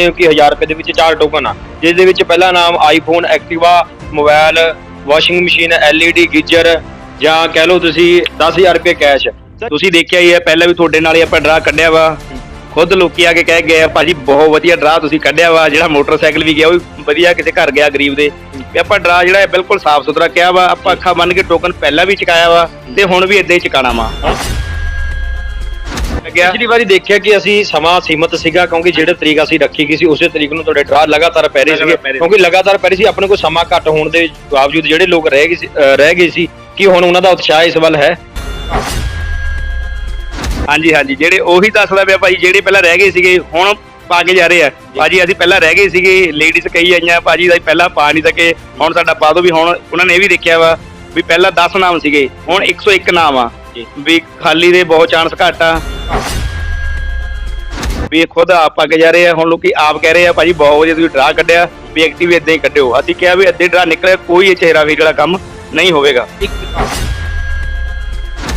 ਰਹੇ ਹੋ ਕਿ 1000 ਰੁਪਏ ਦੇ ਵਿੱਚ ਚਾਰ ਟੋਕਨ ਆ ਜਿਸ ਦੇ ਵਿੱਚ ਪਹਿਲਾ ਨਾਮ iPhone Activa mobile washing machine LED geyser ਜਾਂ ਕਹਿ ਲਓ ਤੁਸੀਂ 10000 ਰੁਪਏ ਕੈਸ਼ ਤੁਸੀਂ ਦੇਖਿਆ ਹੀ ਹੈ, ਪਹਿਲਾਂ ਵੀ ਤੁਹਾਡੇ ਨਾਲ ਹੀ ਆਪਾਂ ਡਰਾ ਕੱਢਿਆ ਵਾ। ਖੁਦ ਲੋਕੀ ਆ ਕੇ ਕਹਿ ਗਏ ਆ, ਭਾਜੀ ਬਹੁਤ ਵਧੀਆ ਡਰਾ ਤੁਸੀਂ ਕੱਢਿਆ ਵਾ, ਜਿਹੜਾ ਮੋਟਰਸਾਈਕਲ ਵੀ ਗਿਆ, ਉਹ ਵੀ ਵਧੀਆ ਕਿਸੇ ਘਰ ਗਿਆ ਗਰੀਬ ਦੇ। ਵੀ ਆਪਾਂ ਡਰਾ ਜਿਹੜਾ ਹੈ ਬਿਲਕੁਲ ਸਾਫ਼ ਸੁਥਰਾ ਕਿਹਾ ਵਾ, ਆਪਾਂ ਅੱਖਾਂ ਬੰਨ ਕੇ ਟੋਕਨ ਪਹਿਲਾਂ ਵੀ ਚੁਕਾਇਆ ਵਾ ਤੇ ਹੁਣ ਵੀ ਇਦਾਂ ਹੀ ਚੁਕਾਣਾ ਵਾ। ਲੱਗਿਆ। ਪਿਛਲੀ ਵਾਰੀ ਦੇਖਿਆ ਕਿ ਅਸੀਂ ਸਮਾਂ ਸੀਮਤ ਸੀਗਾ ਕਿਉਂਕਿ ਜਿਹੜੇ ਤਰੀਕ ਅਸੀਂ ਰੱਖੀ ਗਈ ਸੀ ਉਸੇ ਤਰੀਕ ਨੂੰ ਤੁਹਾਡੇ ਡਰਾ ਲਗਾਤਾਰ ਪੈ ਰਹੇ ਸੀਗੇ। ਕਿਉਂਕਿ ਲਗਾਤਾਰ ਪੈ ਰਹੇ ਸੀ ਆਪਣੇ ਕੋਲ ਸਮਾਂ ਘੱਟ ਹੋਣ ਦੇ ਬਾਵਜੂਦ ਜਿਹੜੇ ਲੋਕ ਰਹਿ ਗਏ ਰਹਿ ਗਏ ਸੀ ਕਿ ਹੁਣ ਉਹਨਾਂ ਦਾ ਉਤਸ਼ਾਹ ਇਸ ਵੱਲ ਹੈ? ਹਾਂਜੀ ਹਾਂਜੀ ਜਿਹੜੇ ਉਹੀ ਦੱਸਦਾ ਪਿਆ ਭਾਈ ਜਿਹੜੇ ਪਹਿਲਾਂ ਰਹਿ ਗਏ ਸੀਗੇ ਹੁਣ ਪਾ ਕੇ ਜਾ ਰਹੇ ਆ। ਭਾਜੀ ਅਸੀਂ ਪਹਿਲਾਂ ਰਹਿ ਗਏ ਸੀਗੇ ਲੇਡੀਜ਼ ਕਹੀ ਆਈਆਂ ਭਾਜੀ ਅਸੀਂ ਪਹਿਲਾਂ ਪਾ ਨਹੀਂ ਸਕੇ। ਹੁਣ ਸਾਡਾ ਪਾ ਦੋ ਵੀ ਹੁਣ ਉਹਨਾਂ ਨੇ ਇਹ ਵੀ ਦੇਖਿਆ ਵਾ ਵੀ ਪਹਿਲਾਂ 10 ਨਾਮ ਸੀਗੇ ਹੁਣ 101 ਨਾਮ ਆ। ਵੀ ਖਾਲੀ ਦੇ ਬਹੁਤ ਚਾਂਸ ਘੱਟ ਆ। ਵੀ ਖੁਦ ਆਪ ਪਾ ਜਾ ਰਹੇ ਆ, ਹੁਣ ਲੋਕੀ ਆਪ ਕਹਿ ਰਹੇ ਆ, ਭਾਜੀ ਬਹੁਤ ਵਧੀਆ ਤੁਸੀਂ ਡਰਾ ਕੱਢਿਆ, ਵੀ ਐਕਟਿਵ ਇਦਾਂ ਹੀ ਕੱਢਿਓ। ਅਸੀਂ ਕਿਹਾ ਵੀ ਅੱਧੇ ਡਰਾ ਨਿਕਲੇ ਕੋਈ ਇਹ ਚਿਹਰਾ ਵੀ ਜਿਹੜਾ ਕੰਮ ਨਹੀਂ ਹੋਵੇਗਾ।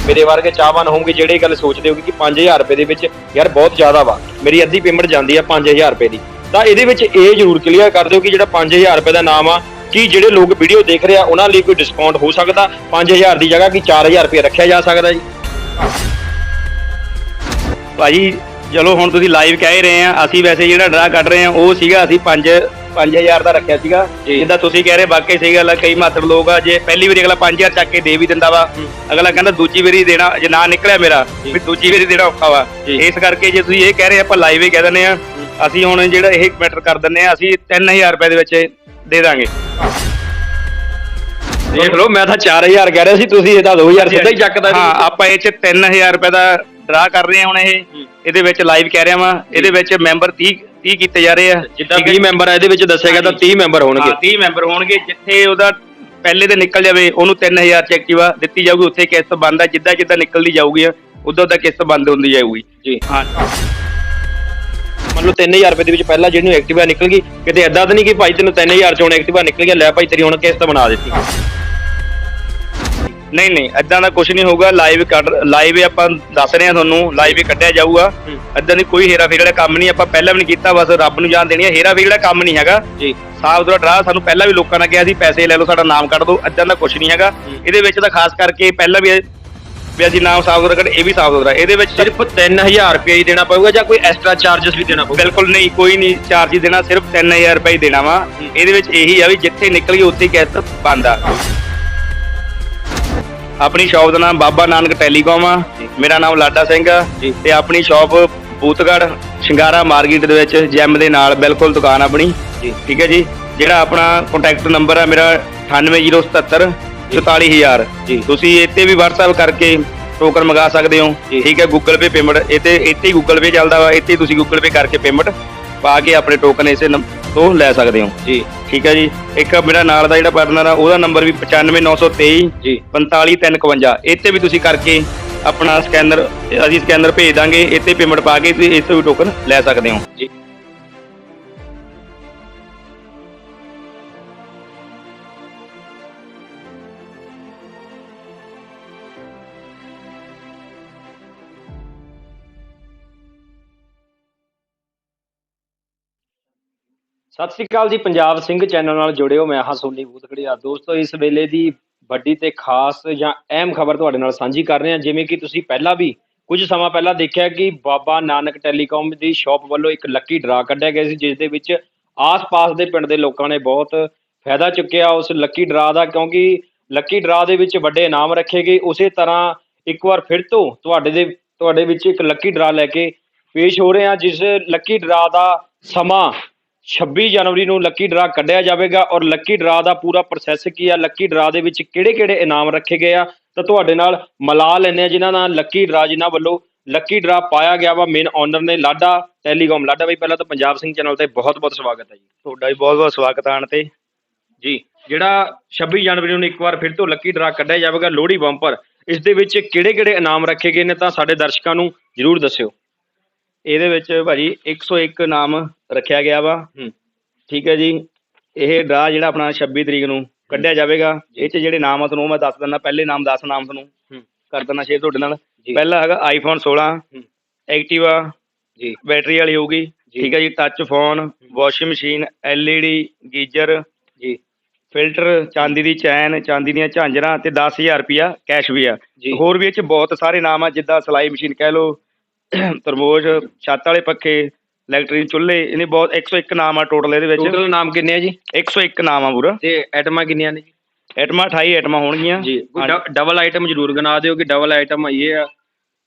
ਮੇਰੇ ਵਰਗੇ ਚਾਹਵਾਨ ਹੋਣਗੇ, ਜਿਹੜੇ ਇਹ ਗੱਲ ਸੋਚਦੇ ਹੋਗੇ ਕਿ 5000 ਰੁਪਏ ਦੇ ਵਿੱਚ ਯਾਰ ਬਹੁਤ ਜ਼ਿਆਦਾ ਵਾ। ਮੇਰੀ ਅੱਧੀ ਪੇਮੈਂਟ ਜਾਂਦੀ ਆ 5000 ਰੁਪਏ ਦੀ। ਤਾਂ ਇਹਦੇ ਵਿੱਚ ਇਹ ਜ਼ਰੂਰ ਕਲੀਅਰ ਕਰ ਦਿਓ ਕਿ ਜਿਹੜਾ 5000 ਰੁਪਏ ਦਾ ਨਾਮ ਆ, ਕਿ ਜਿਹੜੇ ਲੋਕ ਵੀਡੀਓ ਦੇਖ ਰਹੇ ਆ, ਉਹਨਾਂ ਲਈ ਕੋਈ ਡਿਸਕਾਊਂਟ ਹੋ ਸਕਦਾ 5000 ਦੀ ਜਗ੍ਹਾ ਕਿ 4000 ਰੁਪਏ ਰੱਖਿਆ ਜਾ ਸਕਦਾ ਜੀ। ਭਾਜੀ ਚਲੋ ਹੁਣ ਤੁਸੀਂ ਲਾਈਵ ਕਹਿ ਰਹੇ ਆ ਅਸੀਂ ਵੈਸੇ ਜਿਹੜਾ ਡਰਾ ਕੱਢ ਰਹੇ ਆ ਉਹ ਸੀਗਾ ਅਸੀਂ 5 5000 ਦਾ ਰੱਖਿਆ ਸੀਗਾ। ਜਿੱਦਾਂ ਤੁਸੀਂ ਕਹਿ ਰਹੇ ਵਾਕਈ ਸਹੀ ਗੱਲ ਆ ਕਈ ਮਾਤਰ ਲੋਕ ਆ ਜੇ ਪਹਿਲੀ ਵਾਰੀ ਅਗਲਾ 5000 ਚੱਕ ਕੇ ਦੇ ਵੀ ਦਿੰਦਾ ਵਾ ਅਗਲਾ ਕਹਿੰਦਾ ਦੂਜੀ ਵਾਰੀ ਦੇਣਾ ਜੇ ਨਾ ਨਿਕਲਿਆ ਮੇਰਾ। ਵੀ ਦੂਜੀ ਵਾਰੀ ਦੇਣਾ ਔਖਾ ਵਾ। ਇਸ ਕਰਕੇ ਜੇ ਤੁਸੀਂ ਇਹ ਕਹਿ ਰਹੇ ਆਪਾਂ ਲਾਈਵ ਹੀ ਕਹਿ ਦਿੰਦੇ ਆ ਅਸੀਂ ਹੁਣ ਜਿਹੜਾ ਇਹ ਮੈਟਰ ਕਰ ਦਿੰਦੇ ਆ ਅਸੀਂ 3000 ਰੁਪਏ ਦੇ ਵਿੱਚ ਦੇ ਦਾਂਗੇ ਦੇਖ ਲਓ ਮੈਂ ਤਾਂ 4000 ਕਹਿ ਰਿਹਾ ਸੀ ਤੁਸੀਂ ਇਹਦਾ 2000 ਸਿੱਧਾ ਹੀ ਚੱਕਦਾ। ਹਾਂ ਆਪਾਂ ਇਹ ਚ 3000 ਰੁਪਏ ਦਾ ਡਰਾ ਕਰ ਰਹੇ ਹਾਂ ਹੁਣ ਇਹ। ਇਹਦੇ ਵਿੱਚ ਲਾਈਵ ਕਹਿ ਰਿਹਾ ਵਾਂ। ਇਹਦੇ ਵਿੱਚ ਮੈਂਬਰ 30 30 ਕੀਤੇ ਜਾ ਰਹੇ ਆ। ਜਿੱਦਾਂ ਠੀਕ ਹੈ 20 ਮੈਂਬਰ ਆ ਇਹਦੇ ਵਿੱਚ ਦੱਸਿਆ ਗਿਆ ਤਾਂ 30 ਮੈਂਬਰ ਹੋਣਗੇ। ਹਾਂ 30 ਮੈਂਬਰ ਹੋਣਗੇ। ਜਿੱਥੇ ਉਹਦਾ ਪਹਿਲੇ ਤੇ ਨਿਕਲ ਜਾਵੇ ਉਹਨੂੰ 3000 ਚ ਐਕਟਿਵਾ ਦਿੱਤੀ ਜਾਊਗੀ। ਉੱਥੇ ਕਿਸ਼ਤ ਬੰਦ ਆ। ਜਿੱਦਾਂ ਜਿੱਦਾਂ ਨਿਕਲਦੀ ਜਾਊਗੀ ਉਦੋਂ ਦਾ ਕਿਸ਼ਤ ਬੰਦ ਹੁੰਦੀ ਜਾਊਗੀ। ਜੀ। ਹਾਂ। ਮੰਨ ਲਓ 3000 ਰੁਪਏ ਦੇ ਵਿੱਚ ਪਹਿਲਾਂ ਜਿਹਨੂੰ ਐਕਟਿਵਾ ਨਿਕਲ ਗਈ ਕਿਤੇ ਐਦਾਂ ਤਾਂ ਨਹੀਂ ਕਿ ਭਾਈ ਤੈਨੂੰ 3000 ਚੋਂ ਐਕਟਿਵਾ ਨਿਕਲ ਗਿਆ ਲੈ ਭਾਈ ਤੇਰੀ ਹੁਣ ਕਿਸ਼ਤ ਬਣਾ ਦਿੱਤੀ। ਨਹੀਂ ਨਹੀਂ ਐਦਾਂ ਦਾ ਕੁਝ ਨਹੀਂ ਹੋਊਗਾ ਲਾਈਵ ਕੱਢ ਲਾਈਵ ਆਪਾਂ ਦੱਸ ਰਹੇ ਹਾਂ ਤੁਹਾਨੂੰ ਲਾਈਵ ਹੀ ਕੱਢਿਆ ਜਾਊਗਾ। ਐਦਾਂ ਦੀ ਕੋਈ ਹੇਰਾ ਫੇਰੀ ਕੰਮ ਨਹੀਂ ਆਪਾਂ ਪਹਿਲਾਂ ਵੀ ਨਹੀਂ ਕੀਤਾ ਬਸ ਰੱਬ ਨੂੰ ਜਾਣ ਦੇਣੀ ਹੈ ਹੇਰਾ ਫੇਰੀ ਕੰਮ ਨਹੀਂ ਹੈਗਾ। ਜੀ। ਸਾਫ਼ ਸੁਥਰਾ ਡਰਾ ਸਾਨੂੰ ਪਹਿਲਾਂ ਵੀ ਲੋਕਾਂ ਨੇ ਕਿਹਾ ਸੀ ਪੈਸੇ ਲੈ ਲਓ ਸਾਡਾ ਨਾਮ ਕੱਢ ਦਿਓ ਐਦਾਂ ਦਾ ਕੁਝ ਨਹੀਂ ਹੈਗਾ। ਇਹਦੇ ਵਿੱਚ ਤਾਂ ਖਾਸ ਕਰਕੇ ਪਹਿਲਾਂ ਵੀ ਵੀ ਅਸੀਂ ਨਾਮ ਸਾਫ਼ ਸੁਥਰਾ ਕੱਢ ਇਹ ਵੀ ਸਾਫ਼ ਸੁਥਰਾ ਇਹਦੇ ਵਿੱਚ ਸਿਰਫ 3000 ਰੁਪਏ ਹੀ ਦੇਣਾ ਪਊਗਾ ਜਾਂ ਕੋਈ ਐਕਸਟਰਾ ਚਾਰजेस ਵੀ ਦੇਣਾ ਪਊਗਾ? ਬਿਲਕੁਲ ਨਹੀਂ ਕੋਈ ਨਹੀਂ ਚਾਰਜ ਦੇਣਾ ਸਿਰਫ 3000 ਰੁਪਏ ਹੀ ਦੇਣਾ ਵਾ। ਇਹਦੇ ਵਿੱਚ ਇਹੀ ਆ ਵੀ ਜਿੱਥੇ ਨਿਕਲ ਗਈ ਉੱਥੇ ਹੀ ਕਿਸ਼ਤ ਬੰਦ ਆ ਆਪਣੀ ਸ਼ਾਪ ਦਾ ਨਾਮ ਬਾਬਾ ਨਾਨਕ ਟੈਲੀਕਾਮ ਆ। ਮੇਰਾ ਨਾਮ ਲਾਡਾ ਸਿੰਘ ਆ। ਤੇ ਆਪਣੀ ਸ਼ਾਪ ਬੂਤਗੜ ਸ਼ਿੰਗਾਰਾ ਮਾਰਕੀਟ ਦੇ ਵਿੱਚ ਜੈਮ ਦੇ ਨਾਲ ਬਿਲਕੁਲ ਦੁਕਾਨ ਆਪਣੀ ਠੀਕ ਹੈ ਜੀ ਜਿਹੜਾ ਆਪਣਾ ਕੰਟੈਕਟ ਨੰਬਰ ਆ ਮੇਰਾ 98077 44000 ਜੀ। ਤੁਸੀਂ ਇੱਥੇ ਵੀ WhatsApp ਕਰਕੇ ਟੋਕਨ ਮੰਗਾ ਸਕਦੇ ਹੋ। ਠੀਕ ਹੈ Google Pay ਪੇਮੈਂਟ ਇੱਥੇ ਇੱਥੇ ਹੀ Google Pay ਚੱਲਦਾ ਵਾ ਇੱਥੇ ਤੁਸੀਂ Google Pay ਕਰਕੇ ਪੇਮੈਂਟ ਪਾ ਕੇ ਆਪਣੇ ਟੋਕਨ ਇਸੇ ਤੋਂ ਲੈ ਸਕਦੇ ਹੋ। ਜੀ। ਠੀਕ ਹੈ ਜੀ। ਇੱਕ ਮੇਰਾ ਨਾਲ ਦਾ ਜਿਹੜਾ ਪਾਰਟਨਰ ਆ ਉਹਦਾ ਨੰਬਰ ਵੀ 95923 ਜੀ 45352 ਇੱਥੇ ਵੀ ਤੁਸੀਂ ਕਰਕੇ ਆਪਣਾ ਸਕੈਨਰ ਅਸੀਂ ਸਕੈਨਰ ਭੇਜ ਦਾਂਗੇ ਇੱਥੇ ਪੇਮੈਂਟ ਪਾ ਕੇ ਤੁਸੀਂ ਇੱਥੇ ਵੀ ਟੋਕਨ ਲੈ ਸਕਦੇ ਹੋ। ਜੀ। ਸਤਿ ਸ੍ਰੀ ਅਕਾਲ ਜੀ, ਪੰਜਾਬ ਸਿੰਘ ਚੈਨਲ ਨਾਲ ਜੁੜਿਓ, ਮੈਂ ਹਾਂ ਸੋਨੀ ਬੂਤਖੜੀਆ ਦੋਸਤੋ, ਇਸ ਵੇਲੇ ਦੀ ਵੱਡੀ ਤੇ ਖਾਸ ਜਾਂ ਅਹਿਮ ਖਬਰ ਤੁਹਾਡੇ ਨਾਲ ਸਾਂਝੀ ਕਰ ਰਹੇ ਹਾਂ, ਜਿਵੇਂ ਕਿ ਤੁਸੀਂ ਪਹਿਲਾਂ ਵੀ ਕੁਝ ਸਮਾਂ ਪਹਿਲਾਂ ਦੇਖਿਆ ਕਿ ਬਾਬਾ ਨਾਨਕ ਟੈਲੀਕਾਮ ਦੀ ਸ਼ਾਪ ਵੱਲੋਂ ਇੱਕ ਲੱਕੀ ਡਰਾ ਕੱਢਿਆ ਗਿਆ ਸੀ, ਜਿਸ ਦੇ ਵਿੱਚ ਆਸ-ਪਾਸ ਦੇ ਪਿੰਡ ਦੇ ਲੋਕਾਂ ਨੇ ਬਹੁਤ ਫਾਇਦਾ ਚੁੱਕਿਆ ਉਸ ਲੱਕੀ ਡਰਾ ਦਾ, ਕਿਉਂਕਿ ਲੱਕੀ ਡਰਾ ਦੇ ਵਿੱਚ ਵੱਡੇ ਇਨਾਮ ਰੱਖੇ ਗਏ। ਉਸੇ ਤਰ੍ਹਾਂ ਇੱਕ ਵਾਰ ਫਿਰ ਤੋਂ ਤੁਹਾਡੇ ਦੇ, ਤੁਹਾਡੇ ਵਿੱਚ ਇੱਕ ਲੱਕੀ ਡਰਾ ਲੈ ਕੇ ਪੇਸ਼ ਹੋ ਰਹੇ ਹਾਂ, ਜਿਸ ਲੱਕੀ ਡਰਾ ਦਾ ਸਮਾਂ 26 ਜਨਵਰੀ ਨੂੰ ਲੱਕੀ ਡਰਾ ਕੱਢਿਆ ਜਾਵੇਗਾ ਔਰ ਲੱਕੀ ਡਰਾ ਦਾ ਪੂਰਾ ਪ੍ਰੋਸੈਸ ਕੀ ਆ? ਲੱਕੀ ਡਰਾ ਦੇ ਵਿੱਚ ਕਿਹੜੇ-ਕਿਹੜੇ ਇਨਾਮ ਰੱਖੇ ਗਏ ਆ? ਤਾਂ ਤੁਹਾਡੇ ਨਾਲ ਮਿਲਾ ਆ ਜਿਨ੍ਹਾਂ ਨਾਲ ਲੱਕੀ ਡਰਾ ਜਿਨ੍ਹਾਂ ਵੱਲੋਂ ਲੱਕੀ ਡਰਾ ਪਾਇਆ ਗਿਆ ਵਾ ਮੇਨ ਓਨਰ ਨੇ ਲਾਡਾ ਟੈਲੀਕਾਮ ਲਾਡਾ ਬਈ ਪਹਿਲਾਂ ਤਾਂ ਪੰਜਾਬ ਸਿੰਘ ਚੈਨਲ ਤੇ ਬਹੁਤ-ਬਹੁਤ ਸਵਾਗਤ ਹੈ ਜੀ। ਤੁਹਾਡਾ ਵੀ ਬਹੁਤ ਬਹੁਤ ਸਵਾਗਤ ਆਣ ਤੇ। ਜੀ ਜਿਹੜਾ 26 ਜਨਵਰੀ ਨੂੰ ਇੱਕ ਵਾਰ ਫਿਰ ਤੋਂ ਲੱਕੀ ਡਰਾ ਕੱਢਿਆ ਜਾਵੇਗਾ ਲੋਹੜੀ ਬੰਪਰ ਇਸ ਦੇ ਵਿੱਚ ਕਿਹੜੇ-ਕਿਹੜੇ ਇਨਾਮ ਰੱਖੇ ਗਏ ਨੇ ਤਾਂ ਸਾਡੇ ਦਰਸ਼ਕਾਂ ਨੂੰ ਜਰੂਰ ਦੱਸਿਓ। ਇਹਦੇ ਵਿੱਚ ਭਾਜੀ 101 ਨਾਮ ਰੱਖਿਆ ਗਿਆ ਵਾ। ਠੀਕ ਹੈ ਜੀ। ਇਹ ਡਰਾ ਜਿਹੜਾ ਆਪਣਾ 26 ਤਰੀਕ ਨੂੰ ਕੱਢਿਆ ਜਾਵੇਗਾ। ਇਹ ਚ ਜਿਹੜੇ ਨਾਮ ਆ ਤੁਹਾਨੂੰ ਮੈਂ ਦੱਸ ਦਿੰਦਾ। ਪਹਿਲੇ ਨਾਮ 10 ਨਾਮ ਤੁਹਾਨੂੰ। ਕਰ ਦਿੰਦਾ ਸ਼ੇਅਰ ਤੁਹਾਡੇ ਨਾਲ। ਪਹਿਲਾ ਹੈਗਾ ਆਈਫੋਨ 16 ਹੂੰ। ਐਕਟਿਵਾ ਜੀ। ਬੈਟਰੀ ਵਾਲੀ ਹੋਊਗੀ। ਠੀਕ ਹੈ ਜੀ। Touch phone washing machine LED geyser. ਜੀ। ਫਿਲਟਰ ਚਾਂਦੀ ਦੀ ਚੈਨ ਚਾਂਦੀ ਦੀਆਂ ਝਾਂਜਰਾਂ ਤੇ 10000 ਰੁਪਿਆ ਕੈਸ਼ ਵੀ ਆ। ਹੋਰ ਵੀ ਇਹ ਚ ਬਹੁਤ ਸਾਰੇ ਨਾਮ ਆ। ਜਿੱਦਾਂ ਸਲਾਈ ਮਸ਼ੀਨ ਕਹਿ ਲਓ ਤਰਮੋਜ ਛੱਤ ਵਾਲੇ ਪੱਖੇ ਇਲੈਕਟ੍ਰਿਕ ਚੁੱਲ੍ਹੇ ਇਹਨੇ ਬਹੁਤ 101 ਨਾਮ ਆ ਟੋਟਲ ਇਹਦੇ ਵਿੱਚ। ਟੋਟਲ ਨਾਮ ਕਿੰਨੇ ਆ ਜੀ? 101 ਨਾਮ ਆ ਪੂਰਾ। ਤੇ ਆਈਟਮਾਂ ਕਿੰਨੀਆਂ ਨੇ ਜੀ? ਆਈਟਮਾਂ 28 ਆਈਟਮਾਂ ਹੋਣਗੀਆਂ। ਜੀ। ਡਬਲ ਆਈਟਮ ਜ਼ਰੂਰ ਗਿਣਾ ਦਿਓ ਕਿ ਡਬਲ ਆਈਟਮ ਇਹ ਆ।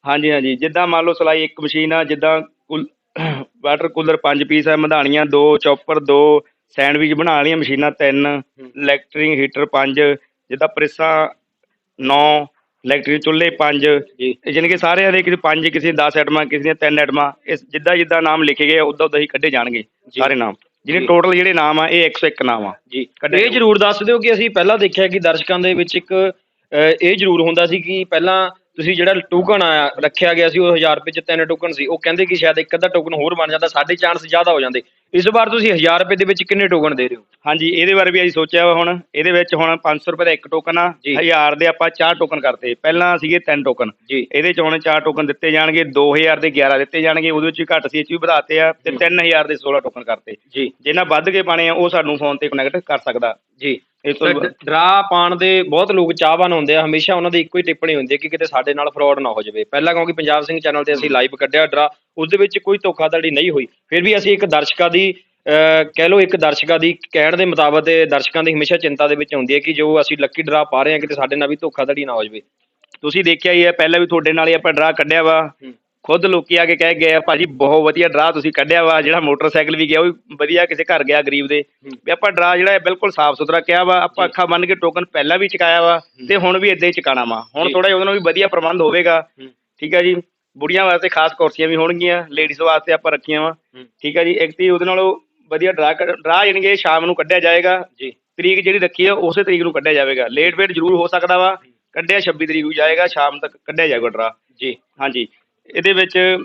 ਹਾਂਜੀ ਹਾਂਜੀ। ਜਿੱਦਾਂ ਮੰਨ ਲਓ ਸਲਾਈ ਇੱਕ ਮਸ਼ੀਨ ਆ ਜਿੱਦਾਂ ਵਾਟਰ ਕੂਲਰ ਪੰਜ ਪੀਸ ਆ ਮਧਾਣੀਆਂ ਦੋ ਚੌਪਰ ਦੋ ਸੈਂਡਵਿਚ ਬਣਾ ਵਾਲੀਆਂ ਮਸ਼ੀਨਾਂ ਤਿੰਨ ਇਲੈਕਟ੍ਰਿਕ ਹੀਟਰ ਪੰਜ ਜਿੱਦਾਂ ਪ੍ਰੈਸਾਂ 9 ਇਲੈਕਟ੍ਰਿਕ ਚੁੱਲ੍ਹੇ ਪੰਜ ਜੀ ਜਾਣੀ ਕਿ ਸਾਰਿਆਂ ਦੇ ਕਿਸੇ ਪੰਜ ਕਿਸੇ 10 ਆਈਟਮਾਂ ਕਿਸੇ ਦੀਆਂ ਤਿੰਨ ਆਈਟਮਾਂ ਇਸ ਜਿੱਦਾਂ ਜਿੱਦਾਂ ਨਾਮ ਲਿਖੇ ਗਏ ਉਦਾਂ ਉਦਾਂ ਹੀ ਕੱਢੇ ਜਾਣਗੇ। ਸਾਰੇ ਨਾਮ। ਜਿਹੜੇ ਟੋਟਲ ਜਿਹੜੇ ਨਾਮ ਆ ਇਹ 101 ਨਾਮ ਆ ਜੀ ਇਹ। ਜ਼ਰੂਰ ਦੱਸ ਦਿਓ ਕਿ ਅਸੀਂ ਪਹਿਲਾਂ ਦੇਖਿਆ ਕਿ ਦਰਸ਼ਕਾਂ ਦੇ ਵਿੱਚ ਇੱਕ ਇਹ ਜ਼ਰੂਰ ਹੁੰਦਾ ਸੀ ਕਿ ਪਹਿਲਾਂ ਤੁਸੀਂ ਜਿਹੜਾ ਟੋਕਨ ਆ ਰੱਖਿਆ ਗਿਆ ਸੀ ਉਹ 1000 ਰੁਪਏ ਚ ਤਿੰਨ ਟੋਕਨ ਸੀ। ਉਹ ਕਹਿੰਦੇ ਕਿ ਸ਼ਾਇਦ ਇੱਕ ਅੱਧਾ ਟੋਕਨ ਹੋਰ ਬਣ ਜਾਂਦਾ ਸਾਡੇ ਚਾਂਸ ਜ਼ਿਆਦਾ ਹੋ ਜਾਂਦੇ। ਇਸ ਵਾਰ ਤੁਸੀਂ 1000 ਰੁਪਏ ਦੇ ਵਿੱਚ ਕਿੰਨੇ ਟੋਕਨ ਦੇ ਰਹੇ ਹੋ? ਹਾਂਜੀ ਇਹਦੇ ਬਾਰੇ ਵੀ ਅਸੀਂ ਸੋਚਿਆ ਵਾ ਹੁਣ। ਇਹਦੇ ਵਿੱਚ ਹੁਣ 500 ਰੁਪਏ ਦਾ ਇੱਕ ਟੋਕਨ ਆ ਜੀ। 1000 ਦੇ ਆਪਾਂ ਚਾਰ ਟੋਕਨ ਕਰਤੇ। ਪਹਿਲਾਂ ਸੀਗੇ ਤਿੰਨ ਟੋਕਨ ਜੀ। ਇਹਦੇ ਚ ਹੁਣ ਚਾਰ ਟੋਕਨ ਦਿੱਤੇ ਜਾਣਗੇ 2000 ਦੇ 11 ਦਿੱਤੇ ਜਾਣਗੇ ਉਹਦੇ ਵਿੱਚ ਵੀ ਘੱਟ ਸੀ ਇਹ ਚ ਵੀ ਵਧਾਤੇ ਆ ਤੇ 3000 ਦੇ 16 ਟੋਕਨ ਕਰਤੇ। ਜੀ। ਜਿਹਨਾਂ ਵੱਧ ਕੇ ਪਾਣੇ ਆ ਉਹ ਸਾਨੂੰ ਫੋਨ ਤੇ ਕਨੈਕਟ ਕਰ ਸਕਦਾ। ਜੀ। ਇਸ ਤੋਂ ਡਰਾ ਪਾਣ ਦੇ ਬਹੁਤ ਲੋਕ ਚਾਹਵਾਨ ਹੁੰਦੇ ਆ ਹਮੇਸ਼ਾ ਉਹਨਾਂ ਦੀ ਇੱਕੋ ਹੀ ਟਿੱਪਣੀ ਹੁੰਦੀ ਹੈ ਕਿ ਕਿਤੇ ਸਾਡੇ ਨਾਲ ਫਰਾਡ ਨਾ ਹੋ ਜਾਵੇ। ਪਹਿਲਾਂ ਕਿਉਂਕਿ ਪੰਜਾਬ ਸਿੰਘ ਚੈਨਲ ਤੇ ਅਸੀਂ ਲਾਈਵ ਕੱਢਿਆ ਡਰਾ ਉਸ ਦੇ ਵਿੱਚ ਕੋਈ ਧੋਖਾਧੜੀ ਨਹੀਂ ਹੋਈ। ਫਿਰ ਵੀ ਅਸੀਂ ਇੱਕ ਦਰਸ਼ਕਾਂ ਦੀ ਕਹਿ ਲਓ ਇੱਕ ਦਰਸ਼ਕਾਂ ਦੀ ਕਹਿਣ ਦੇ ਮੁਤਾਬਕ ਤੇ ਦਰਸ਼ਕਾਂ ਦੀ ਹਮੇਸ਼ਾ ਚਿੰਤਾ ਦੇ ਵਿੱਚ ਹੁੰਦੀ ਹੈ ਕਿ ਜੋ ਅਸੀਂ ਲੱਕੀ ਡਰਾ ਪਾ ਰਹੇ ਹਾਂ ਕਿਤੇ ਸਾਡੇ ਨਾਲ ਵੀ ਧੋਖਾਧੜੀ ਨਾ ਹੋ ਜਾਵੇ। ਤੁਸੀਂ ਦੇਖਿਆ ਹੀ ਹੈ ਪਹਿਲਾਂ ਵੀ ਤੁਹਾਡੇ ਨਾਲ ਹੀ ਆਪਾਂ ਡਰਾ ਕੱਢਿਆ ਵਾ। ਖੁਦ ਲੋਕੀ ਆ ਕੇ ਕਹਿ ਗਏ ਆ ਭਾਜੀ ਬਹੁਤ ਵਧੀਆ ਡਰਾ ਤੁਸੀਂ ਕੱਢਿਆ ਵਾ ਜਿਹੜਾ ਮੋਟਰਸਾਈਕਲ ਵੀ ਗਿਆ ਉਹ ਵੀ ਵਧੀਆ ਕਿਸੇ ਘਰ ਗਿਆ ਗਰੀਬ ਦੇ। ਵੀ ਆਪਾਂ ਡਰਾ ਜਿਹੜਾ ਹੈ ਬਿਲਕੁਲ ਸਾਫ਼ ਸੁਥਰਾ ਕਿਹਾ ਵਾ ਆਪਾਂ। ਅੱਖਾਂ ਬੰਨ ਕੇ ਟੋਕਨ ਪਹਿਲਾਂ ਵੀ ਚੁਕਾਇਆ ਵਾ ਤੇ ਹੁਣ ਵੀ ਇਦਾਂ ਹੀ ਚੁਕਾਣਾ ਵਾ। ਹੁਣ। ਥੋੜਾ ਜਿਹਾ ਉਹਦੇ ਨਾਲ ਵੀ ਵਧੀਆ ਪ੍ਰਬੰਧ ਹੋਵੇਗਾ। ਹੂੰ। ਠੀਕ ਹੈ ਜੀ? ਬੁੜੀਆਂ ਵਾਸਤੇ ਖਾਸ ਕੁਰਸੀਆਂ ਵੀ ਹੋਣਗੀਆਂ ਲੇਡੀਜ਼ ਵਾਸਤੇ ਆਪਾਂ ਰੱਖੀਆਂ ਵਾ। ਠੀਕ ਹੈ ਜੀ? ਇੱਕ ਤੀ ਉਹਦੇ ਨਾਲੋਂ ਵਧੀਆ ਡਰਾ ਡਰਾ ਜਾਣੀ ਕਿ ਸ਼ਾਮ ਨੂੰ ਕੱਢਿਆ ਜਾਏਗਾ। ਜੀ। ਤਰੀਕ ਜਿਹੜੀ ਰੱਖੀ ਆ ਉਸੇ ਤਰੀਕ ਨੂੰ ਕੱਢਿਆ ਜਾਵੇਗਾ। ਲੇਟ ਵੇਟ ਜ਼ਰੂਰ ਹੋ ਸਕਦਾ ਵਾ। ਕੱਢਿਆ 26 ਤਰੀਕ ਨੂੰ ਜਾਏਗਾ ਸ਼ਾਮ ਤੱਕ ਕੱਢਿਆ ਜਾਏਗਾ ਡਰਾ। ਜੀ। ਹਾਂਜੀ। ਇਹਦੇ ਵਿੱਚ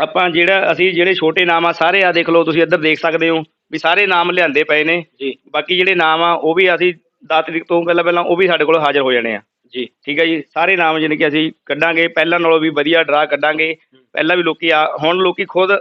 ਆਪਾਂ ਜਿਹੜਾ ਅਸੀਂ ਜਿਹੜੇ ਛੋਟੇ ਨਾਮ ਆ ਸਾਰੇ ਆ ਦੇਖ ਲਓ ਤੁਸੀਂ ਇੱਧਰ ਦੇਖ ਸਕਦੇ ਹੋ ਵੀ ਸਾਰੇ ਨਾਮ ਲਿਆਂਦੇ ਪਏ ਨੇ। ਜੀ। ਬਾਕੀ ਜਿਹੜੇ ਨਾਮ ਆ ਉਹ ਵੀ ਅਸੀਂ 10 ਤਰੀਕ ਤੋਂ ਪਹਿਲਾਂ ਪਹਿਲਾਂ ਉਹ ਵੀ ਸਾਡੇ ਕੋਲ ਹਾਜ਼ਰ ਹੋ ਜਾਣੇ ਆ। ਜੀ। ਠੀਕ ਹੈ ਜੀ? ਸਾਰੇ ਨਾਮ ਜਿਹਨੇ ਕਿ ਅਸੀਂ ਕੱਢਾਂਗੇ। ਪਹਿਲਾਂ ਨਾਲੋਂ ਵੀ ਵਧੀਆ ਡਰਾ ਕੱਢਾਂਗੇ। ਪਹਿਲਾਂ ਵੀ ਲੋਕੀ ਆ ਹੁਣ ਲੋਕੀ ਖੁਦ